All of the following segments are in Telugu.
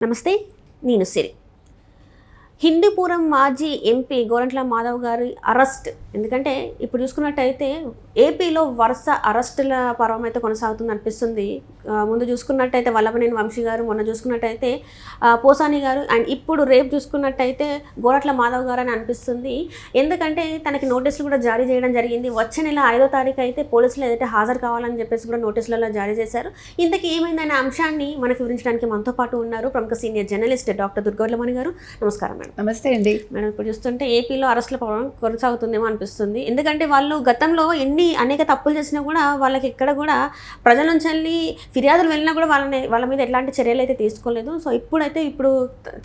నమస్తే నేను సిరి హిందూపురం మాజీ ఎంపీ గోరంట్ల మాధవ్ గారి అరెస్ట్. ఎందుకంటే ఇప్పుడు చూసుకున్నట్టయితే ఏపీలో వరుస అరెస్టుల పర్వం అయితే కొనసాగుతుంది అనిపిస్తుంది. ముందు చూసుకున్నట్టయితే వల్లభనేని వంశీ గారు మొన్న చూసుకున్నట్టయితే పోసాని గారు అండ్ ఇప్పుడు రేపు చూసుకున్నట్టయితే గోరట్ల మాధవ్ గారు అని అనిపిస్తుంది. ఎందుకంటే తనకి నోటీసులు కూడా జారీ చేయడం జరిగింది. వచ్చే నెల ఐదో తారీఖు అయితే పోలీసులు ఏదైతే హాజరు కావాలని చెప్పేసి కూడా నోటీసులలో జారీ చేశారు. ఇంతకీ ఏమైందనే అంశాన్ని మనకు వివరించడానికి మనతో పాటు ఉన్నారు ప్రముఖ సీనియర్ జర్నలిస్ట్ డాక్టర్ దుర్గౌర్లమణి గారు. నమస్కారం మేడం. నమస్తే అండి. మేడం ఇప్పుడు చూస్తుంటే ఏపీలో అరెస్టుల పర్వం కొనసాగుతుందేమో అనిపిస్తుంది. ఎందుకంటే వాళ్ళు గతంలో ఎన్ని అనేక తప్పులు చేసినా కూడా వాళ్ళకి ఎక్కడ కూడా ప్రజల నుంచి వెళ్ళి ఫిర్యాదులు వెళ్ళినా కూడా వాళ్ళని వాళ్ళ మీద ఎలాంటి చర్యలు అయితే తీసుకోలేదు. సో ఇప్పుడైతే ఇప్పుడు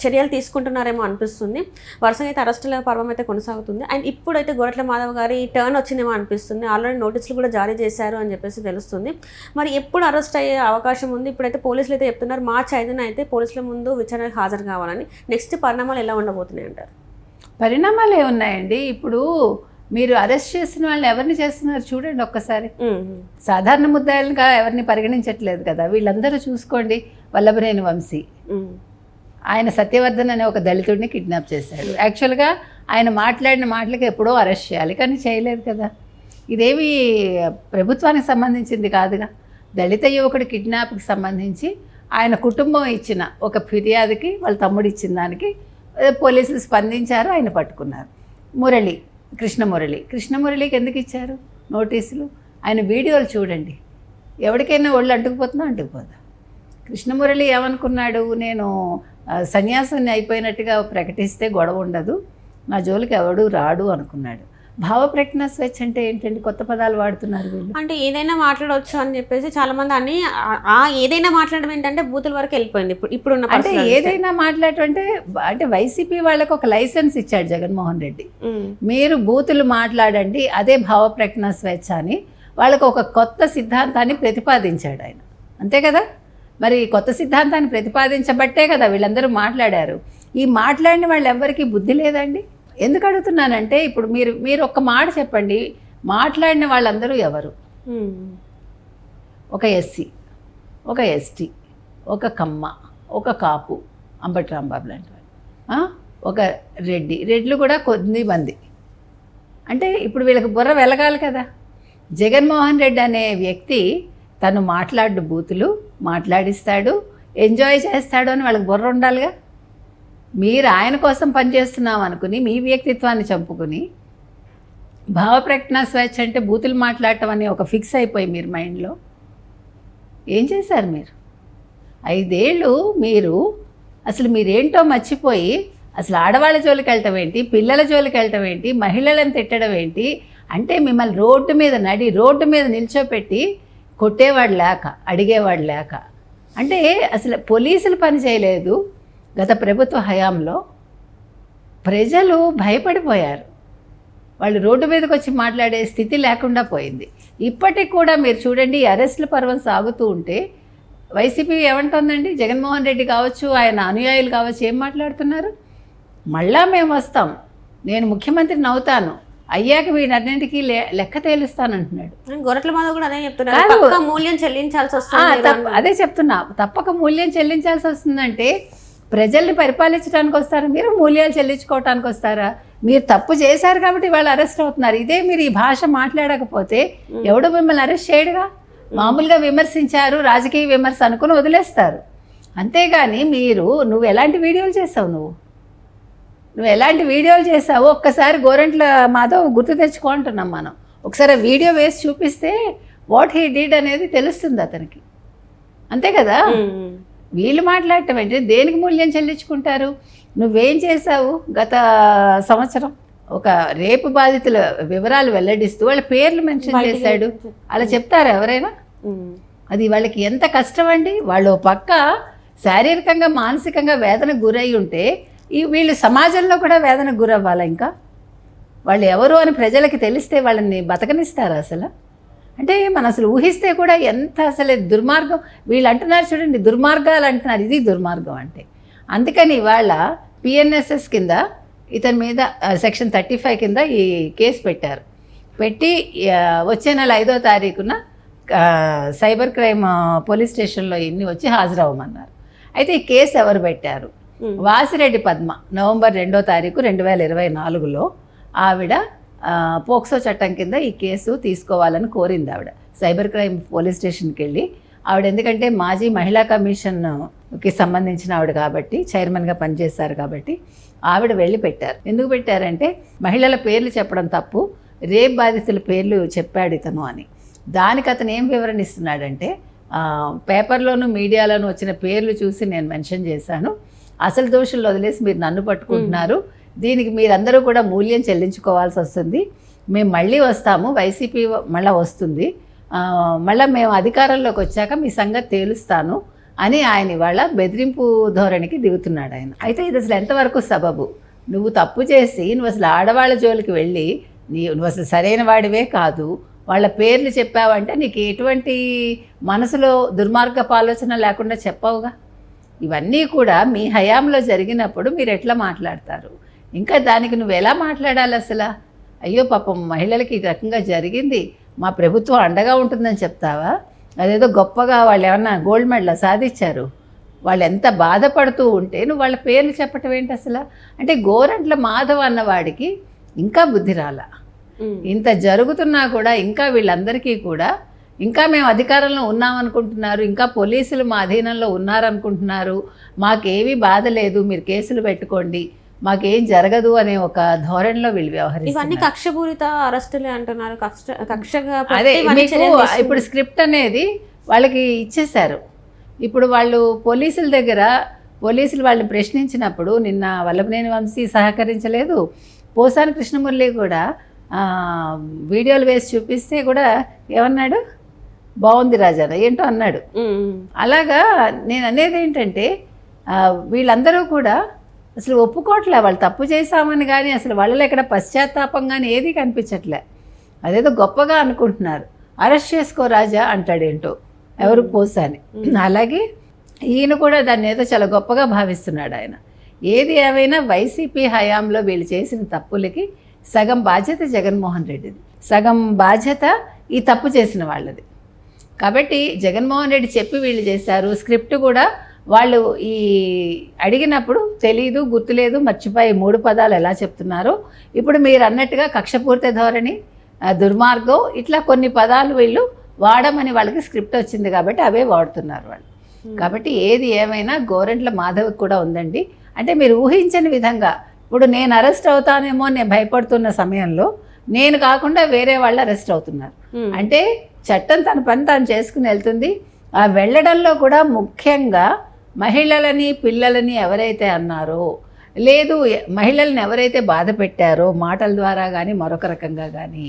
చర్యలు తీసుకుంటున్నారేమో అనిపిస్తుంది. వరుసగా అయితే అరెస్టుల పర్వం అయితే కొనసాగుతుంది. అండ్ ఇప్పుడైతే గొరట్ల మాధవ్ గారి టర్న్ వచ్చిందేమో అనిపిస్తుంది. ఆల్రెడీ నోటీసులు కూడా జారీ చేశారు అని చెప్పేసి తెలుస్తుంది. మరి ఎప్పుడు అరెస్ట్ అయ్యే అవకాశం ఉంది? ఇప్పుడైతే పోలీసులు అయితే చెప్తున్నారు మార్చి ఐదున అయితే పోలీసుల ముందు విచారణకు హాజరు కావాలని. నెక్స్ట్ పరిణామాలు ఎలా ఉండవు ఉండబోతున్నాయి అంటారు. పరిణామాలు ఏమున్నాయండి ఇప్పుడు మీరు అరెస్ట్ చేసిన వాళ్ళని ఎవరిని చేస్తున్నారు చూడండి ఒక్కసారి. సాధారణ ముద్దాయిలుగా ఎవరిని పరిగణించట్లేదు కదా. వీళ్ళందరూ చూసుకోండి వల్లభనేని వంశీ. ఆయన సత్యవర్ధన్ అనే ఒక దళితుడిని కిడ్నాప్ చేశాడు. యాక్చువల్గా ఆయన మాట్లాడిన మాటలకి ఎప్పుడో అరెస్ట్ చేయాలి కానీ చేయలేదు కదా. ఇదేమి ప్రభుత్వానికి సంబంధించింది కాదుగా. దళిత యువకుడి కిడ్నాప్కి సంబంధించి ఆయన కుటుంబం ఇచ్చిన ఒక ఫిర్యాదుకి వాళ్ళ తమ్ముడు ఇచ్చిన దానికి పోలీసులు స్పందించారు ఆయన పట్టుకున్నారు. మురళి కృష్ణమురళి కృష్ణమురళికి ఎందుకు ఇచ్చారు నోటీసులు? ఆయన వీడియోలు చూడండి. ఎవరికైనా ఒళ్ళు అంటుకుపోతుందో? అంటుకుపోదా? కృష్ణమురళి ఏమనుకున్నాడు? నేను సన్యాసాన్ని అయిపోయినట్టుగా ప్రకటిస్తే గొడవ ఉండదు. నా జోలికి ఎవడు రాడు అనుకున్నాడు. భావ ప్రజ్ఞ స్వేచ్ఛ అంటే ఏంటండి? కొత్త పదాలు వాడుతున్నారు వీళ్ళు. అంటే ఏదైనా మాట్లాడవచ్చు అని చెప్పేసి చాలా మంది అన్ని ఆ- ఏదైనా మాట్లాడడం ఏంటంటే బూతుల వరకు వెళ్ళిపోయింది. ఇప్పుడు ఇప్పుడున్న అంటే. ఏదైనా మాట్లాడటం అంటే అంటే వైసీపీ వాళ్ళకి ఒక లైసెన్స్ ఇచ్చాడు జగన్మోహన్ రెడ్డి. మీరు బూతులు మాట్లాడండి అదే భావ ప్రజ్ఞ స్వేచ్ఛ అని వాళ్ళకు ఒక కొత్త సిద్ధాంతాన్ని ప్రతిపాదించాడు ఆయన. అంతే కదా? మరి కొత్త సిద్ధాంతాన్ని ప్రతిపాదించబట్టే కదా వీళ్ళందరూ మాట్లాడారు. ఈ మాట్లాడిన వాళ్ళు ఎవ్వరికీ బుద్ధి లేదండి ఎందుకు అడుగుతున్నానంటే ఇప్పుడు మీరు మీరు ఒక్క మాట చెప్పండి. మాట్లాడిన వాళ్ళందరూ ఎవరు? ఒక ఎస్సీ ఒక ఎస్టీ ఒక కమ్మ ఒక కాపు అంబటి రాంబాబు లాంటి వాళ్ళు? ఒక రెడ్డి. రెడ్లు కూడా కొద్ది మంది. అంటే ఇప్పుడు వీళ్ళకి బుర్ర వెలగాలి కదా. జగన్మోహన్ రెడ్డి అనే వ్యక్తి తను మాట్లాడు బూతులు మాట్లాడిస్తాడు ఎంజాయ్ చేస్తాడు అని వాళ్ళకి బుర్ర ఉండాలిగా. మీరు ఆయన కోసం పనిచేస్తున్నాం అనుకుని మీ వ్యక్తిత్వాన్ని చంపుకుని భావప్రకటన స్వేచ్ఛ అంటే బూతులు మాట్లాడటం అని ఒక ఫిక్స్ అయిపోయి మీరు మైండ్లో. ఏం చేశారు మీరు? ఐదేళ్ళు మీరు అసలు మీరేంటో మర్చిపోయి అసలు ఆడవాళ్ళ జోలికి వెళ్ళటం ఏంటి పిల్లల జోలికి వెళ్ళటం ఏంటి మహిళలను తిట్టడం ఏంటి అంటే మిమ్మల్ని రోడ్డు మీద నడి రోడ్డు మీద నిల్చోపెట్టి కొట్టేవాడు లేక అడిగేవాడు లేక. అంటే అసలు పోలీసులు పని చేయలేదు గత ప్రభుత్వ హయాంలో ప్రజలు భయపడిపోయారు. వాళ్ళు రోడ్డు మీదకి వచ్చి మాట్లాడే స్థితి లేకుండా పోయింది. ఇప్పటికి కూడా మీరు చూడండి అరెస్టుల పర్వం సాగుతూ ఉంటే వైసీపీ ఏమంటుందండి? జగన్మోహన్ రెడ్డి కావచ్చు ఆయన అనుయాయులు కావచ్చు ఏం మాట్లాడుతున్నారు? మళ్ళా మేము వస్తాం. నేను ముఖ్యమంత్రిని అవుతాను అయ్యాక వీటన్నింటికి లెక్క తేలుస్తానంటున్నాడు. గొర్రెల మాధవ్ కూడా అదే చెప్తున్నారు. మూల్యం చెల్లించాల్సి వస్తుంది అదే చెప్తున్నా. తప్పక మూల్యం చెల్లించాల్సి వస్తుందంటే ప్రజల్ని పరిపాలించడానికి వస్తారా? మీరు మూల్యాలు చెల్లించుకోవటానికి వస్తారా? మీరు తప్పు చేశారు కాబట్టి వాళ్ళు అరెస్ట్ అవుతున్నారు. ఇదే మీరు ఈ భాష మాట్లాడకపోతే ఎవడు మిమ్మల్ని అరెస్ట్ చేయడుగా? మామూలుగా విమర్శించారు రాజకీయ విమర్శ అనుకుని వదిలేస్తారు. అంతేగాని మీరు నువ్వు ఎలాంటి వీడియోలు చేసావు నువ్వు? నువ్వు ఎలాంటి వీడియోలు చేసావో? ఒక్కసారి గోరంట్ల మాధవ్ గుర్తు తెచ్చుకో అంటున్నాం మనం. ఒకసారి వీడియో వేసి చూపిస్తే వాట్ హీ డీడ్ అనేది తెలుస్తుంది అతనికి. అంతే కదా? వీళ్ళు మాట్లాడటం ఏంటి? దేనికి మూల్యం చెల్లించుకుంటారు? నువ్వేం చేసావు గత సంవత్సరం? ఒక రేపు బాధితుల వివరాలు వెల్లడిస్తూ వాళ్ళ పేర్లు మెన్షన్ చేశాడు. అలా చెప్తారా ఎవరైనా? అది వాళ్ళకి ఎంత కష్టం అండి? వాళ్ళు పక్క శారీరకంగా మానసికంగా వేదనకు గురై ఉంటే ఈ వీళ్ళు సమాజంలో కూడా వేదనకు గురవ్వాలా ఇంకా? వాళ్ళు ఎవరు అని ప్రజలకి తెలిస్తే వాళ్ళని బతకనిస్తారా అసలు? అంటే మనం అసలు ఊహిస్తే కూడా ఎంత అసలు దుర్మార్గం. వీళ్ళు అంటున్నారు చూడండి దుర్మార్గాలు అంటున్నారు. ఇది దుర్మార్గం అంటే. అందుకని ఇవాళ పిఎన్ఎస్ఎస్ కింద ఇతని మీద సెక్షన్ థర్టీ ఫైవ్ కింద ఈ కేసు పెట్టారు. పెట్టి వచ్చే నెల ఐదో తారీఖున సైబర్ క్రైమ్ పోలీస్ స్టేషన్లో ఇన్ని వచ్చి హాజరవ్వమన్నారు. అయితే ఈ కేసు ఎవరు పెట్టారు. వాసిరెడ్డి పద్మ నవంబర్ రెండో తారీఖు రెండు వేల ఇరవై నాలుగులో ఆవిడ పోక్సో చట్టం కింద ఈ కేసు తీసుకోవాలని కోరింది ఆవిడ. సైబర్ క్రైమ్ పోలీస్ స్టేషన్కి వెళ్ళి ఆవిడ ఎందుకంటే మాజీ మహిళా కమిషన్కి సంబంధించిన ఆవిడ కాబట్టి చైర్మన్గా పనిచేస్తారు కాబట్టి ఆవిడ వెళ్ళి పెట్టారు. ఎందుకు పెట్టారంటే మహిళల పేర్లు చెప్పడం తప్పు రేప్ బాధితుల పేర్లు చెప్పాడు ఇతను అని. దానికి అతను ఏం వివరణ ఇస్తున్నాడంటే పేపర్లోను మీడియాలోను వచ్చిన పేర్లు చూసి నేను మెన్షన్ చేశాను. అసలు దోషులు వదిలేసి మీరు నన్ను పట్టుకుంటున్నారు. దీనికి మీరందరూ కూడా మూల్యం చెల్లించుకోవాల్సి వస్తుంది. మేము మళ్ళీ వస్తాము వైసీపీ మళ్ళీ వస్తుంది. మళ్ళీ మేము అధికారంలోకి వచ్చాక మీ సంగతి తేలుస్తాను అని ఆయన ఇవాళ బెదిరింపు ధోరణికి దిగుతున్నాడు ఆయన. అయితే ఇది అసలు ఎంతవరకు సబబు? నువ్వు తప్పు చేసి నువ్వు అసలు ఆడవాళ్ళ జోలికి వెళ్ళి నీ నువ్వు అసలు సరైన వాడివే కాదు. వాళ్ళ పేర్లు చెప్పావంటే నీకు ఎటువంటి మనసులో దుర్మార్గపు ఆలోచన లేకుండా చెప్పవుగా? ఇవన్నీ కూడా మీ హయాంలో జరిగినప్పుడు మీరు ఎట్లా మాట్లాడతారు? ఇంకా దానికి నువ్వు ఎలా మాట్లాడాలి అసలు? అయ్యో పాపం మహిళలకి ఈ రకంగా జరిగింది. మా ప్రభుత్వం అండగా ఉంటుందని చెప్తావా? అదేదో గొప్పగా వాళ్ళు ఏమన్నా గోల్డ్ మెడల్ సాధించారు. వాళ్ళు ఎంత బాధపడుతూ ఉంటే నువ్వు వాళ్ళ పేర్లు చెప్పటం ఏంటి అసలు? అంటే గోరంట్ల మాధవ్ అన్నవాడికి ఇంకా బుద్ధి రాలా. ఇంత జరుగుతున్నా కూడా ఇంకా వీళ్ళందరికీ కూడా ఇంకా మేము అధికారంలో ఉన్నామనుకుంటున్నారు ఇంకా పోలీసులు మా అధీనంలో ఉన్నారనుకుంటున్నారు. మాకేమీ బాధ లేదు మీరు కేసులు పెట్టుకోండి. మాకేం జరగదు అనే ఒక ధోరణిలో వీళ్ళు ఇవన్నీ వ్యవహరిస్తున్నారు కక్షపూరిత అరెస్టులే అంటున్నారు. కక్ష కక్షగా అదే ఇవన్నీ మీకు. ఇప్పుడు స్క్రిప్ట్ అనేది వాళ్ళకి ఇచ్చేశారు. ఇప్పుడు వాళ్ళు పోలీసుల దగ్గర పోలీసులు వాళ్ళని ప్రశ్నించినప్పుడు నిన్న వల్లభనేని వంశీ సహకరించలేదు. పోసాని కృష్ణమురళి కూడా వీడియోలు వేసి చూపిస్తే కూడా ఏమన్నాడు? బాగుంది రాజా ఏంటో అన్నాడు. అలాగా నేను అనేది ఏంటంటే వీళ్ళందరూ కూడా అసలు ఒప్పుకోవట్లే వాళ్ళు తప్పు చేశామని కానీ అసలు వాళ్ళలో ఎక్కడ పశ్చాత్తాపం కానీ ఏది కనిపించట్లే. అదేదో గొప్పగా అనుకుంటున్నారు. అరెస్ట్ చేసుకో రాజా అంటాడేంటో. ఎవరు పోసాని అలాగే ఈయన కూడా దాన్ని ఏదో చాలా గొప్పగా భావిస్తున్నాడు ఆయన. ఏది ఏమైనా వైసీపీ హయాంలో వీళ్ళు చేసిన తప్పులకి సగం బాధ్యత జగన్మోహన్ రెడ్డిది. సగం బాధ్యత ఈ తప్పు చేసిన వాళ్ళది. కాబట్టి జగన్మోహన్ రెడ్డి చెప్పి వీళ్ళు చేశారు స్క్రిప్ట్ కూడా వాళ్ళు ఈ అడిగినప్పుడు తెలీదు గుర్తులేదు మర్చిపోయి మూడు పదాలు ఎలా చెప్తున్నారో. ఇప్పుడు మీరు అన్నట్టుగా కక్షపూర్తి ధోరణి దుర్మార్గం ఇట్లా కొన్ని పదాలు వీళ్ళు వాడమని వాళ్ళకి స్క్రిప్ట్ వచ్చింది కాబట్టి అవే వాడుతున్నారు వాళ్ళు. కాబట్టి ఏది ఏమైనా గోరెంట్ల మాధవ్ కూడా ఉందండి. అంటే మీరు ఊహించని విధంగా ఇప్పుడు నేను అరెస్ట్ అవుతానేమో నేను భయపడుతున్న సమయంలో నేను కాకుండా వేరే వాళ్ళు అరెస్ట్ అవుతున్నారు. అంటే చట్టం తన పని తాను చేసుకుని వెళ్తుంది. ఆ వెళ్ళడంలో కూడా ముఖ్యంగా మహిళలని పిల్లలని ఎవరైతే అన్నారో లేదు మహిళల్ని ఎవరైతే బాధ పెట్టారో మాటల ద్వారా కానీ మరొక రకంగా కానీ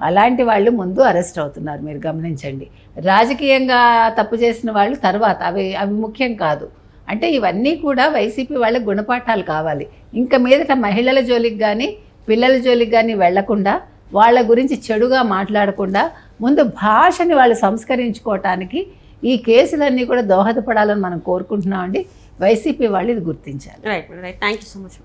అలాంటి వాళ్ళు ముందు అరెస్ట్ అవుతున్నారు. మీరు గమనించండి. రాజకీయంగా తప్పు చేసిన వాళ్ళు తర్వాత అవి అవి ముఖ్యం కాదు. అంటే ఇవన్నీ కూడా వైసీపీ వాళ్ళ గుణపాఠాలు కావాలి. ఇంకా మీదట మహిళల జోలికి కానీ పిల్లల జోలికి కానీ వెళ్ళకుండా వాళ్ళ గురించి చెడుగా మాట్లాడకుండా ముందు భాషని వాళ్ళు సంస్కరించుకోవటానికి ఈ కేసులన్నీ కూడా దోహదపడాలని మనం కోరుకుంటున్నామండి. వైసీపీ వాళ్ళు ఇది గుర్తించాలి. Right right thank you so much